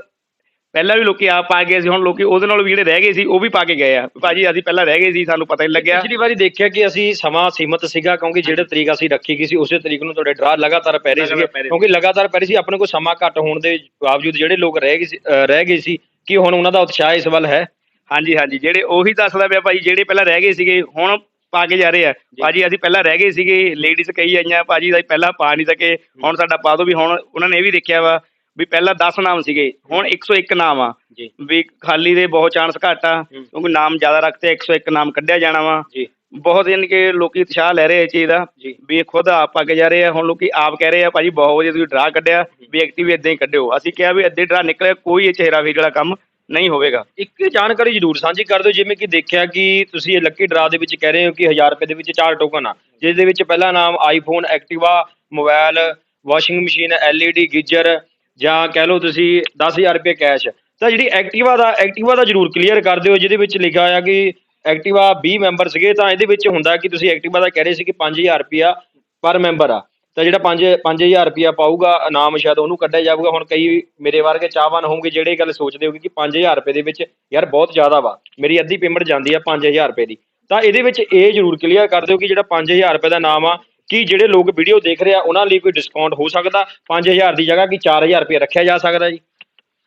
ਪਹਿਲਾਂ ਵੀ ਲੋਕੀ ਆਪ ਪਾ ਗਏ ਸੀ ਹੁਣ ਲੋਕੀ ਉਹਦੇ ਨਾਲ ਵੀ ਜਿਹੜੇ ਰਹਿ ਗਏ ਸੀ ਉਹ ਵੀ ਪਾ ਕੇ ਗਏ ਆ। ਭਾਜੀ ਅਸੀਂ ਪਹਿਲਾਂ ਰਹਿ ਗਏ ਸੀ ਸਾਨੂੰ ਪਤਾ ਨਹੀਂ ਲੱਗਿਆ। ਪਿਛਲੀ ਵਾਰੀ ਦੇਖਿਆ ਕਿ ਅਸੀਂ ਸਮਾਂ ਸੀਮਤ ਸੀਗਾ ਕਿਉਂਕਿ ਜਿਹੜੇ ਤਰੀਕ ਅਸੀਂ ਰੱਖੀ ਗਈ ਸੀ ਉਸੇ ਤਰੀਕ ਨੂੰ ਤੁਹਾਡੇ ਡਰਾ ਲਗਾਤਾਰ ਪੈ ਰਹੇ ਸੀਗੇ। ਕਿਉਂਕਿ ਲਗਾਤਾਰ ਪੈ ਰਹੇ ਸੀ ਆਪਣੇ ਕੋਲ ਸਮਾਂ ਘੱਟ ਹੋਣ ਦੇ ਬਾਵਜੂਦ ਜਿਹੜੇ ਲੋਕ ਰਹਿ ਗਏ ਸੀ ਰਹਿ ਗਏ ਸੀ ਕਿ ਹੁਣ ਉਹਨਾਂ ਦਾ ਉਤਸ਼ਾਹ ਇਸ ਵੱਲ ਹੈ? ਹਾਂਜੀ ਹਾਂਜੀ ਜਿਹੜੇ ਉਹੀ ਦੱਸਦਾ ਪਿਆ ਭਾਜੀ ਜਿਹੜੇ ਪਹਿਲਾਂ ਰਹਿ ਗਏ ਸੀਗੇ ਹੁਣ ਪਾ ਕੇ ਜਾ ਰਹੇ ਆ। ਭਾਜੀ ਅਸੀਂ ਪਹਿਲਾਂ ਰਹਿ ਗਏ ਸੀਗੇ ਲੇਡੀਜ਼ ਕਹੀ ਆਈਆਂ ਭਾਜੀ ਅਸੀਂ ਪਹਿਲਾਂ ਪਾ ਨਹੀਂ ਸਕੇ। ਹੁਣ ਸਾਡਾ ਪਾ ਦੋ ਵੀ ਹੁਣ ਉਹਨਾਂ ਨੇ ਇਹ ਵੀ ਦੇਖਿਆ ਵਾ ਵੀ ਪਹਿਲਾਂ 10 ਨਾਮ ਸੀਗੇ ਹੁਣ 101 ਨਾਮ ਆ। ਜੀ। ਵੀ ਖਾਲੀ ਦੇ ਬਹੁਤ ਚਾਂਸ ਘੱਟ ਆ। ਕਿਉਂਕਿ ਨਾਮ ਜ਼ਿਆਦਾ ਰੱਖਤੇ 101 ਨਾਮ ਕੱਢਿਆ ਜਾਣਾ ਵਾ। ਜੀ। ਬਹੁਤ ਯਾਨੀ ਕਿ ਲੋਕੀ ਉਤਸ਼ਾਹ ਲੈ ਰਹੇ ਇਸ ਚੀਜ਼ ਦਾ ਵੀ ਇਹ ਖੁਦ ਆਪ ਕੇ ਜਾ ਰਹੇ ਆ। ਹੁਣ ਲੋਕੀ ਆਪ ਕਹਿ ਰਹੇ ਆ ਭਾਜੀ ਬਹੁਤ ਵਧੀਆ ਤੁਸੀਂ ਡਰਾ ਕੱਢਿਆ ਵੀ ਐਕਟਿਵ ਇਦਾਂ ਹੀ ਕੱਢਿਓ। ਅਸੀਂ ਕਿਹਾ ਵੀ ਅੱਧੇ ਡਰਾ ਨਿਕਲਿਆ ਕੋਈ ਇਹ ਚਿਹਰਾ ਵੀ ਜਿਹੜਾ ਕੰਮ ਨਹੀਂ ਹੋਵੇਗਾ। ਇੱਕ ਜਾਣਕਾਰੀ ਜ਼ਰੂਰ ਸਾਂਝੀ ਕਰ ਦਿਓ ਜਿਵੇਂ ਕਿ ਦੇਖਿਆ ਕਿ ਤੁਸੀਂ ਇਹ ਲੱਕੀ ਡਰਾ ਦੇ ਵਿੱਚ ਕਹਿ ਰਹੇ ਹੋ ਕਿ 1000 ਰੁਪਏ ਦੇ ਵਿੱਚ ਚਾਰ ਟੋਕਨ ਆ ਜਿਸ ਦੇ ਵਿੱਚ ਪਹਿਲਾ ਨਾਮ iPhone Activa mobile washing machine LED geyser ਜਾਂ ਕਹਿ ਲਓ ਤੁਸੀਂ 10000 ਰੁਪਏ ਕੈਸ਼ ਤਾਂ ਜਿਹੜੀ ਐਕਟਿਵਾ ਦਾ ਐਕਟਿਵਾ ਦਾ ਜ਼ਰੂਰ ਕਲੀਅਰ ਕਰ ਦਿਓ, ਜਿਹਦੇ ਵਿੱਚ ਲਿਖਿਆ ਹੋਇਆ ਕਿ ਐਕਟਿਵਾ 20 ਮੈਂਬਰ ਸੀਗੇ, ਤਾਂ ਇਹਦੇ ਵਿੱਚ ਹੁੰਦਾ ਕਿ ਤੁਸੀਂ ਐਕਟਿਵਾ ਦਾ ਕਹਿ ਰਹੇ ਸੀ ਕਿ 5000 ਰੁਪਿਆ ਪਰ ਮੈਂਬਰ ਆ। ਤਾਂ ਜਿਹੜਾ 5 5000 ਰੁਪਿਆ ਪਾਊਗਾ, ਇਨਾਮ ਸ਼ਾਇਦ ਉਹਨੂੰ ਕੱਢਿਆ ਜਾਊਗਾ। ਹੁਣ ਕਈ ਮੇਰੇ ਵਰਗੇ ਚਾਹਵਾਨ ਹੋਣਗੇ, ਜਿਹੜੇ ਇਹ ਗੱਲ ਸੋਚਦੇ ਹੋਗੇ ਕਿ 5000 ਰੁਪਏ ਦੇ ਵਿੱਚ ਯਾਰ ਬਹੁਤ ਜ਼ਿਆਦਾ ਵਾ, ਮੇਰੀ ਅੱਧੀ ਪੇਮੈਂਟ ਜਾਂਦੀ ਆ 5000 ਰੁਪਏ ਦੀ। ਤਾਂ ਇਹਦੇ ਵਿੱਚ ਇਹ ਜ਼ਰੂਰ ਕਲੀਅਰ ਕਰ ਦਿਓ ਕਿ ਜਿਹੜਾ 5000 ਰੁਪਏ ਦਾ ਨਾਮ ਆ ਕਿ ਜਿਹੜੇ ਲੋਕ ਵੀਡੀਓ ਦੇਖ ਰਹੇ ਆ ਉਹਨਾਂ ਲਈ ਕੋਈ ਡਿਸਕਾਊਂਟ ਹੋ ਸਕਦਾ 5000 ਦੀ ਜਗ੍ਹਾ ਕਿ 4000 ਰੁਪਏ ਰੱਖਿਆ ਜਾ ਸਕਦਾ ਜੀ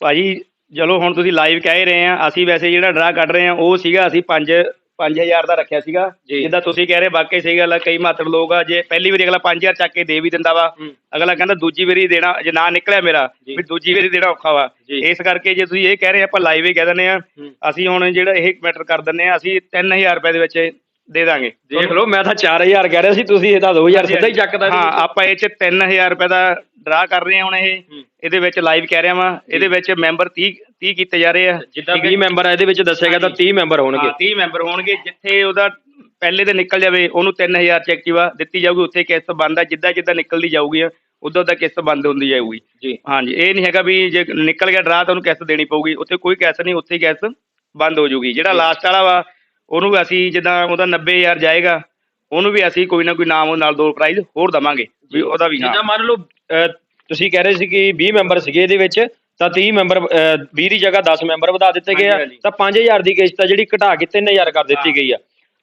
ਭਾਜੀ ਚਲੋ ਹੁਣ ਤੁਸੀਂ ਲਾਈਵ ਕਹਿ ਰਹੇ ਆ ਅਸੀਂ ਵੈਸੇ ਜਿਹੜਾ ਡਰਾ ਕੱਢ ਰਹੇ ਆ ਉਹ ਸੀਗਾ ਅਸੀਂ 5 5000 ਦਾ ਰੱਖਿਆ ਸੀਗਾ। ਜਿੱਦਾਂ ਤੁਸੀਂ ਕਹਿ ਰਹੇ ਵਾਕਈ ਸਹੀ ਗੱਲ ਆ ਕਈ ਮਾਤਰ ਲੋਕ ਆ ਜੇ ਪਹਿਲੀ ਵਾਰੀ ਅਗਲਾ 5000 ਚੱਕ ਕੇ ਦੇ ਵੀ ਦਿੰਦਾ ਵਾ। ਅਗਲਾ ਕਹਿੰਦਾ ਦੂਜੀ ਵਾਰੀ ਦੇਣਾ ਜੇ ਨਾ ਨਿਕਲਿਆ ਮੇਰਾ। ਵੀ ਦੂਜੀ ਵਾਰੀ ਦੇਣਾ ਔਖਾ ਵਾ। ਇਸ ਕਰਕੇ ਜੇ ਤੁਸੀਂ ਇਹ ਕਹਿ ਰਹੇ ਆਪਾਂ ਲਾਈਵ ਹੀ ਕਹਿ ਦਿੰਦੇ ਆ। ਅਸੀਂ ਹੁਣ ਜਿਹੜਾ ਇਹ ਮੈਟਰ ਕਰ ਦਿੰਦੇ ਆ ਅਸੀਂ 3000 ਰੁਪਏ ਦੇ ਵਿੱਚ ਦੇ ਦਾਂਗੇ। ਦੇਖ ਲਓ ਮੈਂ ਤਾਂ 4000 ਕਹਿ ਰਿਹਾ ਸੀ ਤੁਸੀਂ ਇਹ ਤਾਂ 2000 ਸਿੱਧਾ ਹੀ ਚੱਕਦਾ ਹਾਂ ਆਪਾਂ ਇਹ ਚ 3000 ਰੁਪਏ ਦਾ ਡਰਾ ਕਰ ਰਹੇ ਹਾਂ ਹੁਣ ਇਹ। ਇਹਦੇ ਵਿੱਚ ਲਾਈਵ ਕਹਿ ਰਿਹਾ ਵਾਂ। ਇਹਦੇ ਵਿੱਚ ਮੈਂਬਰ 30 30 ਕੀਤੇ ਜਾ ਰਹੇ ਆ। ਜਿੱਦਾਂ 20 ਮੈਂਬਰ ਆ ਇਹਦੇ ਵਿੱਚ ਦੱਸਿਆ ਗਿਆ ਤਾਂ 30 ਮੈਂਬਰ ਹੋਣਗੇ। ਹਾਂ 30 ਮੈਂਬਰ ਹੋਣਗੇ। ਜਿੱਥੇ ਉਹਦਾ ਪਹਿਲੇ ਤੇ ਨਿਕਲ ਜਾਵੇ ਉਹਨੂੰ 3000 ਚ ਐਕਟਿਵਾ ਦਿੱਤੀ ਜਾਊਗੀ ਉੱਥੇ ਕਿਸ਼ਤ ਬੰਦ ਆ। ਜਿੱਦਾਂ ਜਿੱਦਾਂ ਨਿਕਲਦੀ ਜਾਊਗੀ ਉਦੋਂ ਉਦੋਂ ਕਿਸ਼ਤ ਬੰਦ ਹੁੰਦੀ ਜਾਊਗੀ। ਜੀ। ਹਾਂਜੀ ਇਹ ਨਹੀਂ ਹੈਗਾ ਵੀ ਜੇ ਨਿਕਲ ਗਿਆ ਡਰਾ ਤਾਂ ਉਹਨੂੰ ਕਿਸ਼ਤ ਦੇਣੀ ਪਊਗੀ। ਉੱਥੇ ਕੋਈ ਕਿਸ਼ਤ ਨਹੀਂ ਉੱਥੇ ਹੀ ਕਿਸ਼ਤ ਬੰਦ ਹੋ ਜਾਊਗੀ। ਜਿਹੜਾ ਲਾਸਟ ਵਾਲਾ ਵਾ ਉਹਨੂੰ ਵੀ ਅਸੀਂ ਜਿੱਦਾਂ ਉਹਦਾ 90000 ਜਾਏਗਾ ਉਹਨੂੰ ਵੀ ਅਸੀਂ ਕੋਈ ਨਾ ਕੋਈ ਨਾਮ ਉਹ ਨਾਲ ਦੋ ਪ੍ਰਾਈਜ਼ ਹੋਰ ਦਵਾਂਗੇ ਵੀ ਉਹਦਾ ਵੀ ਹਾਂ। ਜਿੱਦਾਂ ਮੰਨ ਲਓ ਅਹ, ਤੁਸੀਂ ਕਹਿ ਰਹੇ ਸੀ ਕਿ 20 ਮੈਂਬਰ ਸੀਗੇ ਇਹਦੇ ਵਿੱਚ ਤਾਂ 30 ਮੈਂਬਰ 20 ਦੀ ਜਗ੍ਹਾ 10 ਮੈਂਬਰ ਵਧਾ ਦਿੱਤੇ ਗਏ ਆ ਹਾਂਜੀ, ਹਾਂਜੀ। ਤਾਂ 5000 ਦੀ ਕਿਸ਼ਤ ਆ ਜਿਹੜੀ ਘਟਾ ਕੇ 3000 ਕਰ ਦਿੱਤੀ ਗਈ ਆ।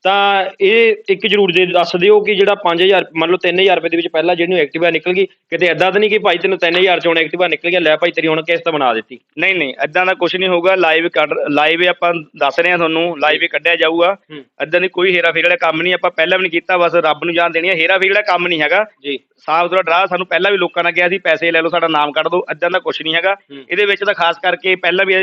ਤਾਂ ਇਹ ਇੱਕ ਜ਼ਰੂਰ ਦੇ ਦੱਸ ਦਿਓ ਕਿ ਜਿਹੜਾ 5000 ਮੰਨ ਲਓ 3000 ਰੁਪਏ ਦੇ ਵਿੱਚ ਪਹਿਲਾਂ ਜਿਹਨੂੰ ਐਕਟਿਵਾ ਨਿਕਲ ਗਈ ਕਿਤੇ ਐਦਾਂ ਤਾਂ ਨਹੀਂ ਕਿ ਭਾਈ ਤੈਨੂੰ 3000 ਚੋਂ ਐਕਟਿਵਾ ਨਿਕਲ ਗਿਆ ਲੈ ਭਾਈ ਤੇਰੀ ਹੁਣ ਕਿਸ਼ਤ ਬਣਾ ਦਿੱਤੀ। ਨਹੀਂ ਨਹੀਂ ਐਦਾਂ ਦਾ ਕੁਝ ਨਹੀਂ ਹੋਊਗਾ ਲਾਈਵ ਕੱਢ ਲਾਈਵ ਆਪਾਂ ਦੱਸ ਰਹੇ ਹਾਂ ਤੁਹਾਨੂੰ ਲਾਈਵ ਹੀ ਕੱਢਿਆ ਜਾਊਗਾ। ਐਦਾਂ ਦੀ ਕੋਈ ਹੇਰਾ ਫੇਰੀ ਵਾਲਾ ਕੰਮ ਨਹੀਂ ਆਪਾਂ ਪਹਿਲਾਂ ਵੀ ਨਹੀਂ ਕੀਤਾ ਬਸ ਰੱਬ ਨੂੰ ਜਾਣ ਦੇਣੀ ਹੈ ਹੇਰਾ ਫੇਰੀ ਵਾਲਾ ਕੰਮ ਨਹੀਂ ਹੈਗਾ। ਜੀ। ਸਾਫ਼ ਸੁਥਰਾ ਡਰਾ ਸਾਨੂੰ ਪਹਿਲਾਂ ਵੀ ਲੋਕਾਂ ਨੇ ਕਿਹਾ ਸੀ ਪੈਸੇ ਲੈ ਲਓ ਸਾਡਾ ਨਾਮ ਕੱਢ ਦਿਓ ਐਦਾਂ ਦਾ ਕੁਝ ਨਹੀਂ ਹੈਗਾ। ਇਹਦੇ ਵਿੱਚ ਤਾਂ ਖਾਸ ਕਰਕੇ ਪਹਿਲਾਂ ਵੀ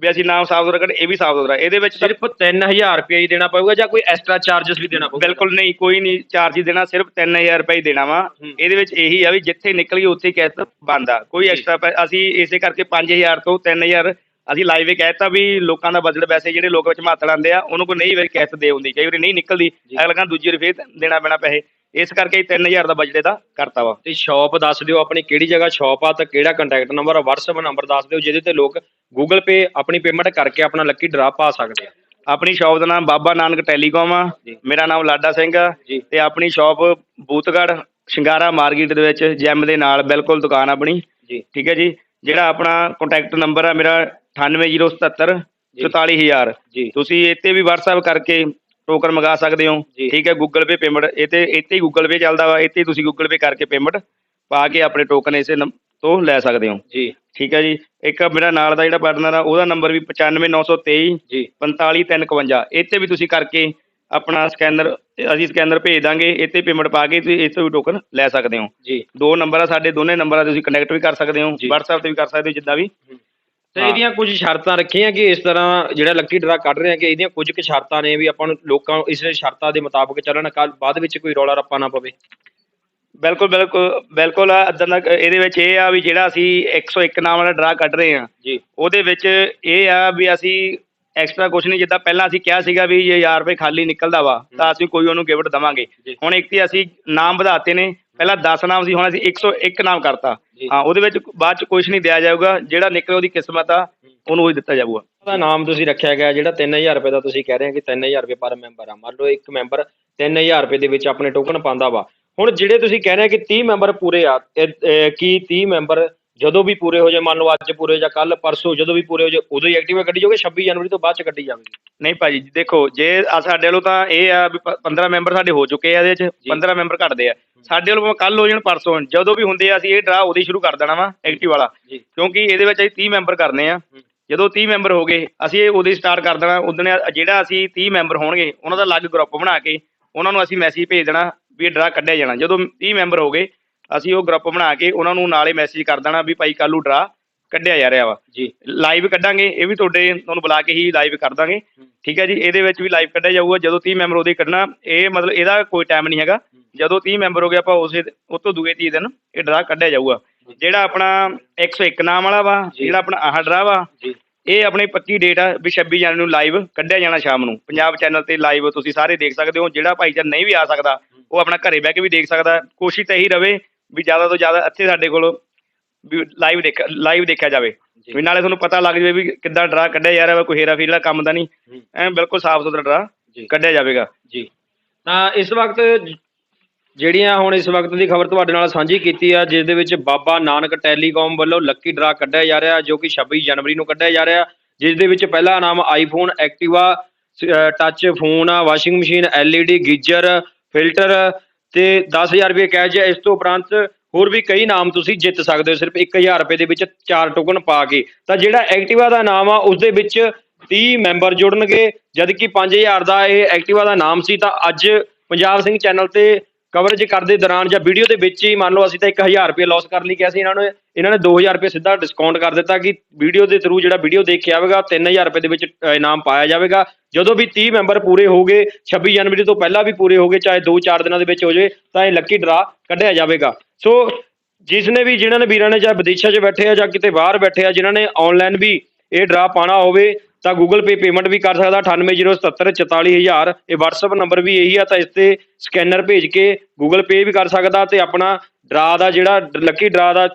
ਵੀ ਅਸੀਂ ਨਾਮ ਸਾਫ਼ ਸੁਥਰਾ ਕੱਢ ਇਹ ਵੀ ਸਾਫ਼ ਸੁਥਰਾ ਇਹਦੇ ਵਿੱਚ ਤਾਂ ਸਿਰਫ 3000 ਰੁਪਏ ਹੀ ਦੇਣਾ ਪਊਗਾ ਜਾਂ ਕੋਈ ਐਕਸਟਰਾ ਚਾਰजेस ਵੀ ਦੇਣਾ ਪਊਗਾ ਬਿਲਕੁਲ ਨਹੀਂ ਕੋਈ ਨਹੀਂ ਚਾਰਜ ਹੀ ਦੇਣਾ ਸਿਰਫ 3000 ਰੁਪਏ ਹੀ ਦੇਣਾ ਵਾ। ਇਹਦੇ ਵਿੱਚ ਇਹੀ ਆ ਵੀ ਜਿੱਥੇ ਨਿਕਲ ਗਈ ਉੱਥੇ ਕਿਸ਼ਤ ਬੰਦ ਆ ਕੋਈ। ਐਕਸਟਰਾ ਅਸੀਂ ਇਸੇ ਕਰਕੇ 5000 ਤੋਂ 3000 ਅਸੀਂ ਲਾਈਵ ਹੀ ਕਹਿਤਾ ਵੀ ਲੋਕਾਂ ਦਾ ਬਜਟ ਵੈਸੇ ਜਿਹੜੇ ਲੋਕ ਵਿੱਚ ਮਾਤੜ ਆ ਉਹਨੂੰ ਕੋਈ ਨਹੀਂ ਵਾਰੀ ਕਿਸ਼ਤ ਦੇ ਹੁੰਦੀ ਕਈ ਵਾਰੀ ਨਹੀਂ ਨਿਕਲਦੀ। ਅਗਲਾ ਕਹਿੰਦਾ ਦੂਜੀ ਵਾਰੀ ਫੇਰ ਦੇਣਾ ਪੈਣਾ ਪੈਸੇ ਇਸ ਕਰਕੇ ਹੀ 3000 ਦਾ ਬਜਟ ਇਹਦਾ ਕਰਤਾ ਵਾ। ਤੇ ਸ਼ਾਪ ਦੱਸ ਦਿਓ ਆਪਣੀ ਕਿਹੜੀ ਜਗ੍ਹਾ ਸ਼ਾਪ ਆ ਤੇ ਕਿਹੜਾ ਕੰਟੈਕਟ ਨੰਬਰ ਆ WhatsApp ਨੰਬਰ ਦੱਸ ਦਿਓ ਜਿਹਦੇ ਤੇ ਲੋਕ Google Pay ਆਪਣੀ ਪੇਮੈਂਟ ਕਰਕੇ ਆਪਣਾ ਲੱਕੀ ਡਰਾ ਪਾ ਸਕਦੇ ਆ। ਆਪਣੀ ਸ਼ਾਪ ਦਾ ਨਾਮ ਬਾਬਾ ਨਾਨਕ ਟੈਲੀਕਾਮ ਆ। ਮੇਰਾ ਨਾਮ ਲਾਡਾ ਸਿੰਘ ਆ। ਤੇ ਆਪਣੀ ਸ਼ਾਪ ਬੂਤਗੜ ਸ਼ਿੰਗਾਰਾ ਮਾਰਕੀਟ ਦੇ ਵਿੱਚ ਜੈਮ ਦੇ ਨਾਲ ਬਿਲਕੁਲ ਦੁਕਾਨ ਆਪਣੀ। ਜੀ। ਠੀਕ ਹੈ ਜੀ? ਜਿਹੜਾ ਆਪਣਾ ਕੰਟੈਕਟ ਨੰਬਰ ਆ ਮੇਰਾ 98077 ਜੀ। 44000 ਜੀ। ਤੁਸੀਂ ਇੱਥੇ ਵੀ WhatsApp ਕਰਕੇ ਟੋਕਨ ਮੰਗਾ ਸਕਦੇ ਹੋ। ਠੀਕ ਹੈ Google Pay ਪੇਮੈਂਟ ਇੱਥੇ ਇੱਥੇ ਹੀ Google Pay ਚੱਲਦਾ ਵਾ। ਇੱਥੇ ਹੀ ਤੁਸੀਂ Google Pay ਕਰਕੇ ਪੇਮੈਂਟ ਪਾ ਕੇ ਆਪਣੇ ਟੋਕਨ ਇਸੇ ਤੋਂ ਲੈ ਸਕਦੇ ਹੋ। ਜੀ। ਠੀਕ ਹੈ ਜੀ। ਇੱਕ ਮੇਰਾ ਨਾਲ ਦਾ ਜਿਹੜਾ ਪਾਰਟਨਰ ਆ ਉਹਦਾ ਨੰਬਰ ਵੀ 95923 ਜੀ 45352 ਇੱਥੇ ਵੀ ਤੁਸੀਂ ਕਰਕੇ ਆਪਣਾ ਸਕੈਨਰ ਅਸੀਂ ਸਕੈਨਰ ਭੇਜ ਦਾਂਗੇ ਇੱਥੇ ਪੇਮੈਂਟ ਪਾ ਕੇ ਤੁਸੀਂ ਇਸ ਤੋਂ ਵੀ ਟੋਕਨ ਲੈ ਸਕਦੇ ਹੋ। ਜੀ। ਦੋ ਨੰਬਰ ਆ ਸਾਡੇ ਦੋਨੇ ਨੰਬਰਾਂ ਤੇ ਤੁਸੀਂ ਕਨੈਕਟ ਵੀ ਕਰ ਸਕਦੇ ਹੋ। ਜੀ। WhatsApp ਤੇ ਵੀ ਕਰ ਸਕਦੇ ਹੋ ਜਿੱਦਾਂ ਵੀ। ਤੇ ਹਾਂ। ਇਹਦੀਆਂ ਕੁਝ ਸ਼ਰਤਾਂ ਰੱਖੀਆਂ ਕਿ ਇਸ ਤਰ੍ਹਾਂ ਜਿਹੜਾ ਲੱਕੀ ਡਰਾ ਕੱਢ ਰਹੇ ਆ ਕਿ ਇਹਦੀਆਂ ਕੁਝ ਕੁ ਸ਼ਰਤਾਂ ਨੇ ਵੀ ਆਪਾਂ ਨੂੰ ਲੋਕਾਂ ਇਸ ਸ਼ਰਤਾਂ ਦੇ ਮੁਤਾਬਕ ਚੱਲਣ ਕੱਲ ਬਾਅਦ ਵਿੱਚ ਕੋਈ ਰੌਲਾ ਰੱਪਾ ਨਾ ਪਵੇ। ਬਿਲਕੁਲ ਬਿਲਕੁਲ ਬਿਲਕੁਲ ਦਾ ਇਹਦੇ ਵਿੱਚ ਇਹ ਆ ਵੀ ਜਿਹੜਾ ਅਸੀਂ 101 ਨਾਮ ਵਾਲਾ ਡਰਾ ਕੱਢ ਰਹੇ ਆ ਜੀ। ਉਹਦੇ ਵਿੱਚ ਇਹ ਆ ਵੀ ਅਸੀਂ ਐਕਸਟਰਾ ਕੁਝ ਨਹੀਂ ਜਿੱਦਾਂ ਪਹਿਲਾਂ ਅਸੀਂ ਕਿਹਾ ਸੀਗਾ ਵੀ ਜੇ 1000 ਰੁਪਏ ਖਾਲੀ ਨਿਕਲਦਾ ਵਾ ਤਾਂ ਅਸੀਂ ਕੋਈ ਉਹਨੂੰ ਗਿਫਟ ਦਵਾਂਗੇ। ਜੀ। ਹੁਣ ਇੱਕ ਤੇ ਅਸੀਂ ਨਾਮ ਵਧਾਤੇ ਨੇ ਪਹਿਲਾਂ 10 ਨਾਮ ਸੀ ਹੁਣ ਅਸੀਂ 101 ਨਾਮ ਕਰਤਾ। ਹਾਂ ਉਹਦੇ ਵਿੱਚ ਬਾਅਦ ਚ ਕੁਝ ਨਹੀਂ ਦਿਆ ਜਾਊਗਾ ਜਿਹੜਾ ਨਿਕਲੇ ਉਹਦੀ ਕਿਸਮਤ ਆ ਉਹਨੂੰ ਹੀ ਦਿੱਤਾ ਜਾਊਗਾ। ਉਹਦਾ ਨਾਮ ਤੁਸੀਂ ਰੱਖਿਆ ਗਿਆ ਜਿਹੜਾ 3000 ਰੁਪਏ ਦਾ ਤੁਸੀਂ ਕਹਿ ਰਹੇ ਹੋ ਕਿ 3000 ਰੁਪਏ ਪਰ ਮੈਂਬਰ ਆ। ਮੰਨ ਲਓ ਇੱਕ ਮੈਂਬਰ 3000 ਰੁਪਏ ਦੇ ਵਿੱਚ ਆਪਣੇ ਟੋਕਨ ਪਾਉਂਦਾ ਵਾ। ਹੁਣ ਜਿਹੜੇ ਤੁਸੀਂ ਕਹਿ ਰਹੇ ਕਿ 30 ਮੈਂਬਰ ਪੂਰੇ ਆ ਕੀ 30 ਮੈਂਬਰ ਜਦੋਂ ਵੀ ਪੂਰੇ ਹੋ ਜਾਏ ਮੰਨ ਲਓ ਅੱਜ ਪੂਰੇ ਜਾਂ ਕੱਲ ਪਰਸੋਂ ਜਦੋਂ ਵੀ ਪੂਰੇ ਹੋ ਜਾਏ ਉਦੋਂ ਹੀ ਐਕਟਿਵਾ ਕੱਢੀ ਜਾਓਗੇ 26 ਜਨਵਰੀ ਤੋਂ ਬਾਅਦ ਚ ਕੱਢੀ ਜਾਵੇਗੀ? ਨਹੀਂ ਭਾਜੀ ਦੇਖੋ ਜੇ ਸਾਡੇ ਵੱਲੋਂ ਤਾਂ ਇਹ ਆ ਵੀ ਪ- 15 ਮੈਂਬਰ ਸਾਡੇ ਹੋ ਚੁੱਕੇ ਆ ਇਹਦੇ ਚ 15 ਮੈਂਬਰ ਘਟਦੇ ਆ। ਸਾਡੇ ਵੱਲੋਂ ਕੱਲ ਹੋ ਜਾਣ ਪਰਸੋਂ ਜਦੋਂ ਵੀ ਹੁੰਦੇ ਆ ਅਸੀਂ ਇਹ ਡਰਾ ਹੀ ਸ਼ੁਰੂ ਕਰ ਦੇਣਾ ਵਾ ਐਕਟਿਵ ਵਾਲਾ। ਕਿਉਂਕਿ ਇਹਦੇ ਵਿੱਚ ਅਸੀਂ 30 ਮੈਂਬਰ ਕਰਨੇ ਆ। ਜਦੋਂ 30 ਮੈਂਬਰ ਹੋ ਗਏ ਅਸੀਂ ਇਹ ਹੀ ਸਟਾਰਟ ਕਰ ਦੇਣਾ। ਉਦੋਂ ਜਿਹੜਾ ਅਸੀਂ 30 ਮੈਂਬਰ ਹੋਣਗੇ ਉਹਨਾਂ ਦਾ ਅਲੱਗ ਗਰੁੱਪ ਬਣਾ ਕੇ ਉਹਨਾਂ ਨੂੰ ਅਸੀਂ ਮੈਸੇਜ ਭੇਜ ਦੇਣਾ ਵੀ ਇਹ ਡਰਾ ਕੱਢਿਆ ਜਾਣਾ। ਜਦੋਂ 30 ਮੈਂਬਰ ਹੋ ਗਏ ਅਸੀਂ ਉਹ ਗਰੁੱਪ ਬਣਾ ਕੇ ਉਹਨਾਂ ਨੂੰ ਨਾਲੇ ਮੈਸੇਜ ਕਰ ਦੇਣਾ ਵੀ ਭਾਈ ਕੱਲ੍ਹ ਨੂੰ ਡਰਾ ਕੱਢਿਆ ਜਾ ਰਿਹਾ ਵਾ। ਜੀ। ਲਾਈਵ ਕੱਢਾਂਗੇ ਇਹ ਵੀ ਤੁਹਾਡੇ ਤੁਹਾਨੂੰ ਬੁਲਾ ਕੇ ਹੀ ਲਾਈਵ ਕਰ ਦਾਂਗੇ। ਠੀਕ ਹੈ ਜੀ ਇਹਦੇ ਵਿੱਚ ਵੀ ਲਾਈਵ ਕੱਢਿਆ ਜਾਊਗਾ। ਜਦੋਂ 30 ਮੈਂਬਰ ਉਹਦੇ ਕੱਢਣਾ ਇਹ ਮਤਲਬ ਇਹਦਾ ਕੋਈ ਟਾਈਮ ਨਹੀਂ ਹੈਗਾ। ਜਦੋਂ 30 ਮੈਂਬਰ ਹੋ ਗਏ ਆਪਾਂ ਉਸੇ ਉਹ ਤੋਂ ਦੂਏ ਤੀਹ ਦਿਨ ਇਹ ਡਰਾ ਕੱਢਿਆ ਜਾਊਗਾ। ਜਿਹੜਾ ਆਪਣਾ 101 ਨਾਮ ਵਾਲਾ ਵਾ। ਜਿਹੜਾ ਆਪਣਾ ਆਹ ਡਰਾ ਵਾ ਇਹ ਆਪਣੀ ਪੱਕੀ ਡੇਟ ਆ ਵੀ 26 ਜਨਵਰੀ ਨੂੰ ਲਾਈਵ ਕੱਢਿਆ ਜਾਣਾ ਸ਼ਾਮ ਨੂੰ। ਪੰਜਾਬ ਚੈਨਲ ਤੇ ਲਾਈਵ ਤੁਸੀਂ ਸਾਰੇ ਦੇਖ ਸਕਦੇ ਹੋ ਜਿਹੜਾ ਭਾਈਚਾਰਾ ਨਹੀਂ ਵੀ ਆ ਸਕਦਾ ਉਹ ਆਪਣਾ ਘਰੇ ਬਹਿ ਕੇ ਵੀ ਦੇਖ ਸਕਦਾ। ਕੋਸ਼ਿਸ਼ ਤਾਂ ਇਹੀ ਰਵੇ ਵੀ ਜ਼ਿਆਦਾ ਤੋਂ ਜ਼ਿਆਦਾ ਇੱਥੇ ਸਾਡੇ ਕੋਲ ਵੀ ਲਾਈਵ ਦੇਖ ਲਾਈਵ ਦੇਖਿਆ ਜਾਵੇ। ਵੀ ਨਾਲੇ ਤੁਹਾਨੂੰ ਪਤਾ ਲੱਗ ਜਾਵੇ ਵੀ ਕਿੱਦਾਂ ਡਰਾ ਕੱਢਿਆ ਜਾ ਰਿਹਾ ਵਾ ਕੋਈ ਹੇਰਾ ਫੇਰੀ ਦਾ ਕੰਮ ਤਾਂ ਨਹੀਂ। ਐਂ ਬਿਲਕੁਲ ਸਾਫ਼ ਸੁਥਰਾ ਡਰਾ ਕੱਢਿਆ ਜਾਵੇਗਾ। ਜੀ। ਤਾਂ ਇਸ ਵਕਤ ਜਿਹੜੀਆਂ ਹੁਣ ਇਸ ਵਕਤ ਦੀ ਖਬਰ ਤੁਹਾਡੇ ਨਾਲ ਸਾਂਝੀ ਕੀਤੀ ਆ, ਜਿਸ ਦੇ ਵਿੱਚ ਬਾਬਾ ਨਾਨਕ ਟੈਲੀਕਾਮ ਵੱਲੋਂ ਲੱਕੀ ਡਰਾ ਕੱਢਿਆ ਜਾ ਰਿਹਾ, ਜੋ ਕਿ 26 ਜਨਵਰੀ ਨੂੰ ਕੱਢਿਆ ਜਾ ਰਿਹਾ, ਜਿਸ ਦੇ ਵਿੱਚ ਪਹਿਲਾ ਨਾਮ iPhone Activa touch phone washing machine LED geyser filter ਤੇ 10000 ਰੁਪਏ ਕੈਸ਼ ਹੈ ਇਸ ਤੋਂ ਉਪਰੰਤ ਹੋਰ ਵੀ ਕਈ ਨਾਮ ਤੁਸੀਂ ਜਿੱਤ ਸਕਦੇ ਹੋ, ਸਿਰਫ 1000 ਰੁਪਏ ਦੇ ਵਿੱਚ ਚਾਰ ਟੋਕਨ ਪਾ ਕੇ। ਤਾਂ ਜਿਹੜਾ ਐਕਟਿਵਾ ਦਾ ਨਾਮ ਆ, ਉਸ ਦੇ ਵਿੱਚ 30 ਮੈਂਬਰ ਜੁੜਨਗੇ, ਜਦਕਿ 5000 ਦਾ ਇਹ ਐਕਟਿਵਾ ਦਾ ਨਾਮ ਸੀ, ਤਾਂ ਅੱਜ ਪੰਜਾਬ ਸਿੰਘ ਚੈਨਲ ਤੇ ਕਵਰੇਜ ਕਰਦੇ ਦੌਰਾਨ ਜਾਂ ਵੀਡੀਓ ਦੇ ਵਿੱਚ ਹੀ ਮੰਨ ਲਓ ਅਸੀਂ ਤਾਂ 1000 ਰੁਪਏ ਲਾਸ ਕਰਨ ਲਈ, ਕਿਹਾ ਸੀ ਇਹਨਾਂ ਨੇ ਇਹਨਾਂ ਨੇ 2000 ਰੁਪਏ ਸਿੱਧਾ ਡਿਸਕਾਊਂਟ ਕਰ ਦਿੱਤਾ ਕਿ ਵੀਡੀਓ ਦੇ ਥਰੂ ਜਿਹੜਾ ਵੀਡੀਓ ਦੇਖਿਆ ਆਵੇਗਾ 3000 ਰੁਪਏ ਦੇ ਵਿੱਚ ਇਨਾਮ ਪਾਇਆ ਜਾਵੇਗਾ। ਜਦੋਂ ਵੀ 30 ਮੈਂਬਰ ਪੂਰੇ ਹੋਗੇ 26 ਜਨਵਰੀ ਤੋਂ ਪਹਿਲਾਂ ਵੀ ਪੂਰੇ ਹੋਗੇ ਚਾਹੇ 2-4 ਦਿਨਾਂ ਦੇ ਵਿੱਚ ਹੋ ਜਾਵੇ, ਤਾਂ ਇਹ ਲੱਕੀ ਡਰਾ ਕੱਢਿਆ ਜਾਵੇਗਾ। ਸੋ ਜਿਸ ਨੇ ਵੀ, ਜਿਨ੍ਹਾਂ ਨੇ ਵੀਰਾਂ ਨੇ ਜਾਂ ਵਿਦੇਸ਼ਾਂ 'ਚ ਬੈਠੇ ਆ ਜਾਂ ਕਿਤੇ ਬਾਹਰ ਬੈਠੇ ਆ, ਜਿਨ੍ਹਾਂ ਨੇ ਆਨਲਾਈਨ ਵੀ ਇਹ ਡਰਾ ਪਾਣਾ ਹੋਵੇ ਤਾਂ Google Pay ਪੇਮੈਂਟ ਵੀ ਕਰ ਸਕਦਾ 9807744000 ਇਹ WhatsApp ਨੰਬਰ ਵੀ ਇਹੀ ਆ, ਤਾਂ ਇਸ ਤੇ ਸਕੈਨਰ ਭੇਜ ਕੇ Google Pay ਵੀ ਕਰ ਸਕਦਾ ਤੇ ਆਪਣਾ ਡਰਾ ਦਾ ਜਿਹੜਾ ਲੱਕੀ ਡਰਾ ਦਾ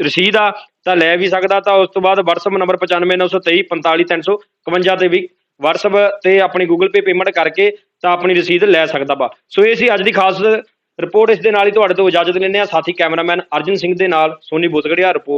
ਰਸੀਦ ਆ, ਤਾਂ ਲੈ ਵੀ ਸਕਦਾ। ਤਾਂ ਉਸ ਤੋਂ ਬਾਅਦ WhatsApp ਨੰਬਰ 9593235352 ਤੇ ਵੀ WhatsApp ਤੇ ਆਪਣੀ Google Pay ਪੇਮੈਂਟ ਕਰਕੇ ਤਾਂ ਆਪਣੀ ਰਸੀਦ ਲੈ ਸਕਦਾ ਵਾ। ਸੋ ਇਹ ਸੀ ਅੱਜ ਦੀ ਖਾਸ ਰਿਪੋਰਟ ਇਸ ਦੇ ਨਾਲ ਹੀ ਤੁਹਾਡੇ ਤੋਂ ਇਜਾਜ਼ਤ ਲੈਂਦੇ ਆ ਸਾਥੀ ਕੈਮਰਾਮੈਨ ਅਰਜਨ ਸਿੰਘ ਦੇ ਨਾਲ ਸੋਨੀ ਬੁੱਤਗੜੀਆ ਰਿਪੋਰਟ।